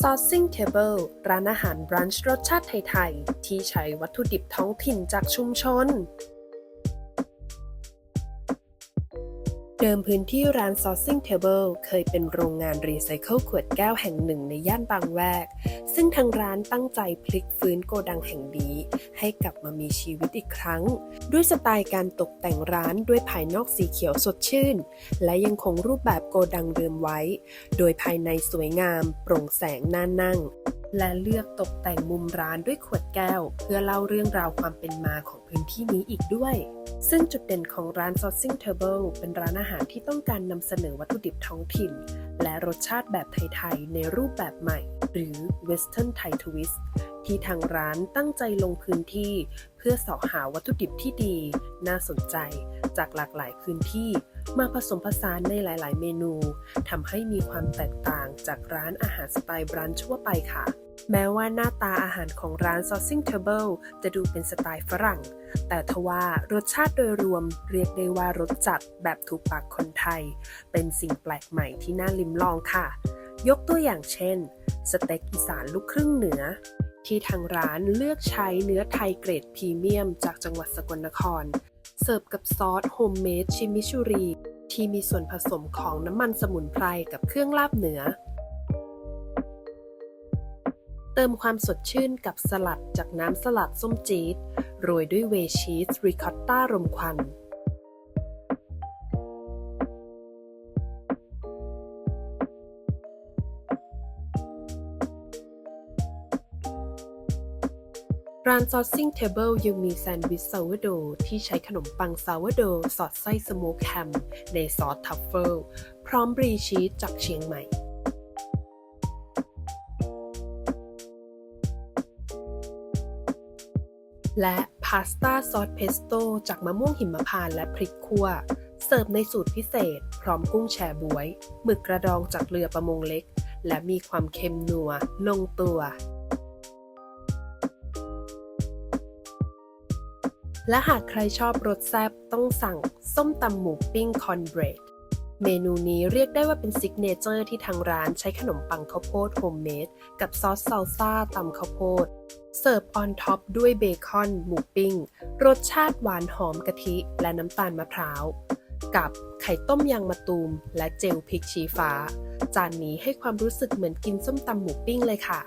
Sourcing Table ร้านอาหารบรันช์รสชาติไทย ๆ ที่ใช้วัตถุดิบท้องถิ่นจากชุมชน เดิมพื้นที่ร้าน Sourcing Table เคยเป็นโรงงานรีไซเคิลขวดแก้วแห่งหนึ่งในย่านบางแวก ซึ่งทางร้านตั้งใจพลิกฟื้นโกดังแห่งนี้ ให้กลับมามีชีวิตอีกครั้ง ด้วยสไตล์การตกแต่งร้านด้วยภายนอกสีเขียวสดชื่น และยังคงรูปแบบโกดังเดิมไว้ โดยภายในสวยงาม โปร่งแสงน่านั่งและเลือกตกแต่งมุมร้านด้วยขวดแก้ว เพื่อเล่าเรื่องราวความเป็นมาของพื้นที่นี้อีกด้วย ซึ่งจุดเด่นของร้าน Sourcing Table เป็นร้านอาหารที่ต้องการนำเสนอวัตถุดิบท้องถิ่น และรสชาติแบบไทย ๆ ในรูปแบบใหม่ หรือ Western Thai Twist ที่ทางร้านตั้งใจลงพื้นที่ เพื่อสาะหาวัตถุดิบที่ดี น่าสนใจ จากหลากหลายพื้นที่ มาผสมผสานในหลาย ๆ เมนูทำให้มีความแตกต่างจากร้านอาหารสไตล์บรันช์ทั่วไปค่ะ แม้ว่าหน้าตาอาหารของร้าน Sourcing Table จะดูเป็นสไตล์ฝรั่ง แต่ทว่ารสชาติโดยรวมเรียกได้ว่ารสจัดแบบถูกปากคนไทย เป็นสิ่งแปลกใหม่ที่น่าลิ้มลองค่ะ ยกตัวอย่างเช่น สเต็กอีสานลูกครึ่งเหนือ ที่ทางร้านเลือกใช้เนื้อไทยเกรดพรีเมียมจากจังหวัดสกลนคร เสิร์ฟกับซอสโฮมเมดชิมิชูรีที่มีส่วนผสมของน้ำมันสมุนไพรกับเครื่องลาบเหนือ เติมความสดชื่นกับสลัดจากน้ำสลัดส้มจี๊ด โรยด้วยเวชีสริคอตต้ารมควัน ร้าน Sourcing Table ยังมีแซนด์วิชซาวโดที่ใช้ขนมปังซาวโดสอดไส้สโมกแฮมในซอสทัฟเฟิลพร้อมบรีชีสจากเชียงใหม่ และพาสต้าซอสเพสโต้จากมะม่วงหิมพานต์และพริกขั่ว เสิร์ฟในสูตรพิเศษ พร้อมกุ้งแชบวย หมึกกระดองจากเรือประมงเล็ก และมีความเค็มนัว ลงตัว และหากใครชอบรสแซ่บต้องสั่งส้มตำหมูปิ้งคอนเบรด เมนูนี้เรียกได้ว่าเป็นซิกเนเจอร์ที่ทางร้านใช้ขนมปังข้าวโพดโฮมเมดกับซอสซาลซ่าตำข้าวโพด เสิร์ฟออนท็อปด้วยเบคอน หมูปิ้ง รสชาติหวานหอมกะทิ และน้ำตาลมะพร้าว กับไข่ต้มยางมะตูม และเจลพริกชี้ฟ้า จานนี้ให้ความรู้สึกเหมือนกินส้มตำหมูปิ้งเลยค่ะ